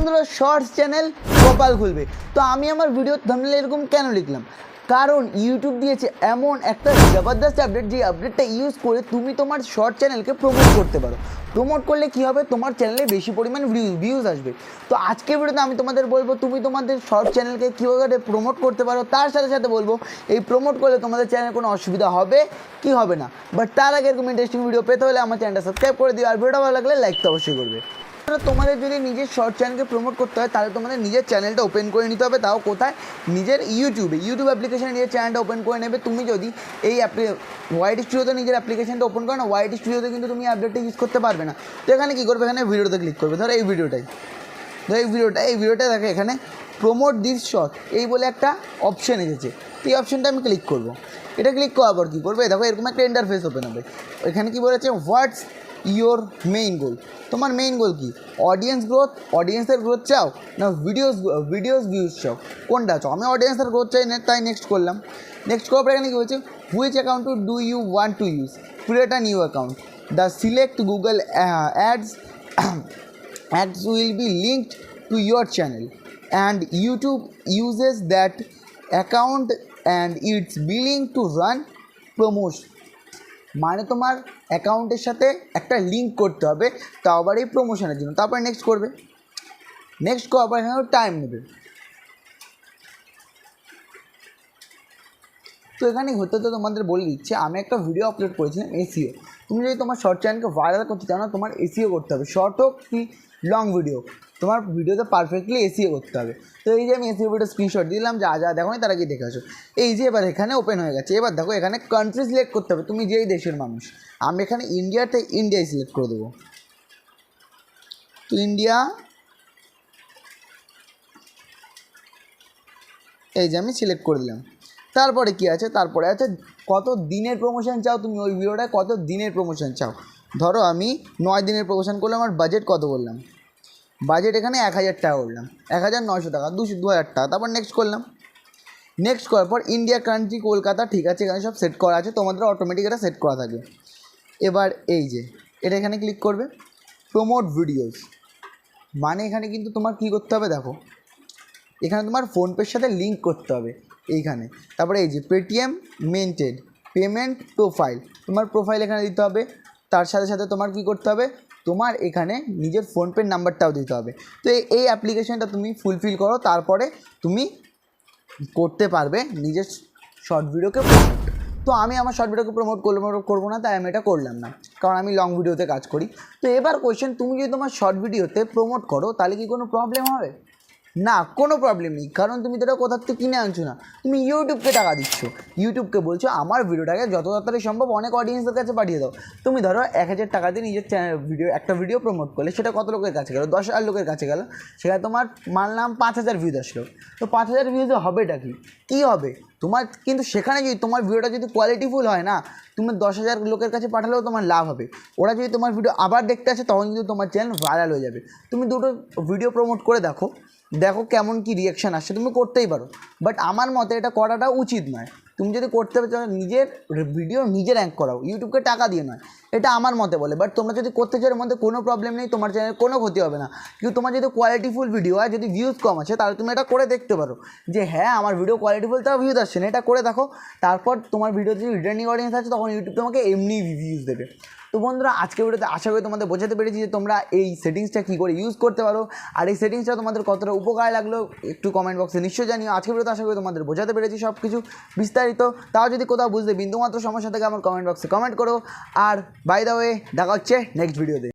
বন্ধুরা shorts channel কপাল খুলবে। তো আমি আমার ভিডিও থাম্বনেলে এরকম কেন লিখলাম? কারণ ইউটিউব দিয়েছে এমন একটা জবরদস্ত আপডেট যে আপডেটটা ইউজ করে তুমি তোমার শর্ট চ্যানেলকে প্রমোট করতে পারো। প্রমোট করলে কি হবে? তোমার চ্যানেলে বেশি পরিমাণ ভিউজ আসবে। তো আজকের ভিডিওতে আমি তোমাদের বলব, তুমি তোমাদের শর্ট চ্যানেলকে কীভাবে প্রমোট করতে পারো, তার সাথে সাথে বলব, এই প্রমোট করলে তোমাদের চ্যানেলে কোনো অসুবিধা হবে কি হবে না? বাট তার আগে এরকম ইন্টারেস্টিং ভিডিও পেতে হলে আমার চ্যানেলটা সাবস্ক্রাইব করে দিও, আর ভিডিওটা ভালো লাগলে লাইক তো অবশ্যই করবে। তোমাদের যদি নিজের শর্ট চ্যানেলকে প্রমোট করতে হয়, তাহলে তোমাদের নিজের চ্যানেলটা ওপেন করে নিতে হবে। তাও কোথায়? নিজের ইউটিউবে ইউটিউব অ্যাপ্লিকেশনে নিজের চ্যানেলটা ওপেন করে নেবে। তুমি যদি এই অ্যাপ্লি ওয়াইড স্টুডিওতে নিজের অ্যাপ্লিকেশানটা ওপেন করো না ওয়াইড স্টুডিওতে কিন্তু তুমি আপডেটটা ইউজ করতে পারবে না। তো এখানে কী করবে? এখানে ভিডিওতে ক্লিক করবে। ধরো এই ভিডিওটাই ধরো এই ভিডিওটা এই ভিডিওটা দেখো এখানে প্রমোট দিস শর্ট এই বলে একটা অপশন এসেছে। তো এই অপশনটা আমি ক্লিক করব। এটা ক্লিক করার পর কী করবে? দেখো এরকম একটা ইন্টারফেস ওপেন হবে। এখানে কী বলেছে? হোয়াটস ইয়োর মেইন গোল তোমার মেইন গোল কি? অডিয়েন্স গ্রোথ অডিয়েন্সের গ্রোথ চাও না ভিডিওস ভিডিওস ভিউজ চাও? কোনটা চাও? আমি অডিয়েন্সের গ্রোথ চাই তাই নেক্সট করলাম। নেক্সট করার পর এখানে কী হয়েছে which account to do you want to use create a new account the select Google ads ads will be linked to your channel and YouTube uses that account and its billing to run promotion. মানে তোমার অ্যাকাউন্টের সাথে একটা link করতে হবে তাও আবার এই প্রমোশনের জন্য। তারপরে নেক্সট করবে। নেক্সট কো আবার এখানে টাইম নেবে। তো এখানে হতে হতে তোমাদের বলে দিচ্ছে, আমি একটা ভিডিও আপলোড করেছিলাম এসিও তুমি যদি তোমার শর্ট চ্যানেলকে ভাইরাল করতে চাও না, তোমার এসিও করতে হবে। শর্ট হোক কি লং ভিডিও তোমার ভিডিওতে পারফেক্টলি এসিও করতে হবে। তো এই যে আমি এসিও ভিডিও স্ক্রিনশট দিলাম, যা যা দেখো তারা কি দেখে আসো। এই যে এবার এখানে ওপেন হয়ে গেছে। এবার দেখো, এখানে কান্ট্রি সিলেক্ট করতে হবে। তুমি যেই দেশের মানুষ, আমি এখানে ইন্ডিয়াতে ইন্ডিয়ায় সিলেক্ট করে দেবো। তো ইন্ডিয়া এই যে আমি সিলেক্ট করে দিলাম। তারপরে কি আছে? তারপরে আছে, কত দিনের প্রমোশন চাও তুমি ওই ভিডিওটায় কত দিনের প্রমোশন চাও? ধরো আমি নয় দিনের প্রমোশন করলাম, আমার বাজেট কত বললাম? বাজেট এখানে এক হাজার টাকা করলাম এক হাজার নয়শো টাকা, দুশো, দু হাজার টাকা, তারপর নেক্সট করলাম। নেক্সট করার পর ইন্ডিয়া কান্ট্রি কলকাতা, ঠিক আছে, এখানে সব সেট করা আছে, তোমাদের অটোমেটিক এটা সেট করা থাকে। এবার এই যে, এটা এখানে ক্লিক করবে প্রমোট ভিডিওস মানে এখানে কিন্তু তোমার কী করতে হবে দেখো, এখানে তোমার ফোনপের সাথে লিঙ্ক করতে হবে। এইখানে। তারপরে এই যে পেটিএম মেনটেড পেমেন্ট প্রোফাইল তোমার প্রোফাইল এখানে দিতে হবে। তার সাথে সাথে তোমার কি করতে হবে? তোমার এখানে নিজের ফোনপের নাম্বারটাও দিতে হবে। তো এই- অ্যাপ্লিকেশনটা তুমি ফুলফিল করো, তারপরে তুমি করতে পারবে নিজের শর্ট ভিডিওকে প্রমোট তো আমি আমার শর্ট ভিডিওকে প্রমোট করব করব না, তাই আমি এটা করলাম না। কারণ আমি লং ভিডিওতে কাজ করি। তো এবার কোয়েশ্চেন তুমি যদি তোমার শর্ট ভিডিওতে প্রমোট করো, তাহলে কি কোনো প্রবলেম হবে? না, কোনো প্রবলেম নেই। কারণ তুমি তো এটা কোথার থেকে কিনে আনছো না। তুমি ইউটিউবকে টাকা দিচ্ছ। ইউটিউবকে বলছো, আমার ভিডিওটাকে যত তাড়াতাড়ি সম্ভব অনেক অডিয়েন্সের কাছে পাঠিয়ে দাও। তুমি ধরো, এক হাজার টাকা দিয়ে নিজের চ্যানেল ভিডিও একটা ভিডিও প্রমোট করলে, সেটা কত লোকের কাছে গেলো? দশ হাজার লোকের কাছে গেলো। সেখানে তোমার মানলাম পাঁচ হাজার ভিউজ আসলো। তো পাঁচ হাজার ভিউজে হবেটা কি? কী হবে? তোমার, কিন্তু সেখানে যদি তোমার ভিডিওটা যদি কোয়ালিটিফুল হয় না, তুমি দশ হাজার লোকের কাছে পাঠালেও তোমার লাভ হবে। ওরা যদি তোমার ভিডিও আবার দেখতে আসে, তখন কিন্তু তোমার চ্যানেল ভাইরাল হয়ে যাবে। তুমি দুটো ভিডিও প্রমোট করে দেখো। দেখো কেমন কি রিয়াকশান আসছে তুমি করতেই পারো। বাট আমার মতে এটা করাটা উচিত নয়। তুমি যদি করতে চাও নিজের ভিডিও নিজে র্যাঙ্ক করাও। ইউটিউবকে টাকা দিয়ে নয়। এটা আমার মতে বলে। বাট তোমরা যদি করতে চাও, এর মধ্যে কোনো প্রবলেম নেই, তোমার চ্যানেল কোনো ক্ষতি হবে না। কিন্তু তোমার যদি কোয়ালিটিফুল ভিডিও হয়, যদি ভিউজ কম আছে, তাহলে তুমি এটা করে দেখতে পারো। যে হ্যাঁ আমার ভিডিও কোয়ালিটিফুল তাও ভিউজ আসছে না। এটা করে দেখো। তারপর তোমার ভিডিওতে যদি রিটার্নিং অডিয়েন্স আছে, তখন ইউটিউব তোমাকে এমনি ভিউজ দেবে। তো বন্ধুরা আজকে ভিডিওতে আশা করি তোমাদের বোঝাতে পেরেছি যে তোমরা এই সেটিংসটা কী করে ইউজ করতে পারো। আর এই সেটিংসটা তোমাদের কতটা উপকার লাগল, একটু কমেন্ট বক্সে নিশ্চয়ই জানিও। আজকে ভিডিওতে আশা করি তোমাদের বোঝাতে পেরেছি সব কিছু বিস্তারিত তাও যদি কোথাও বুঝতে বিন্দুমাত্র সমস্যা থাকে আমার কমেন্ট বক্সে কমেন্ট করো। আর বাই দা ওয়ে দেখা হচ্ছে নেক্সট ভিডিওতে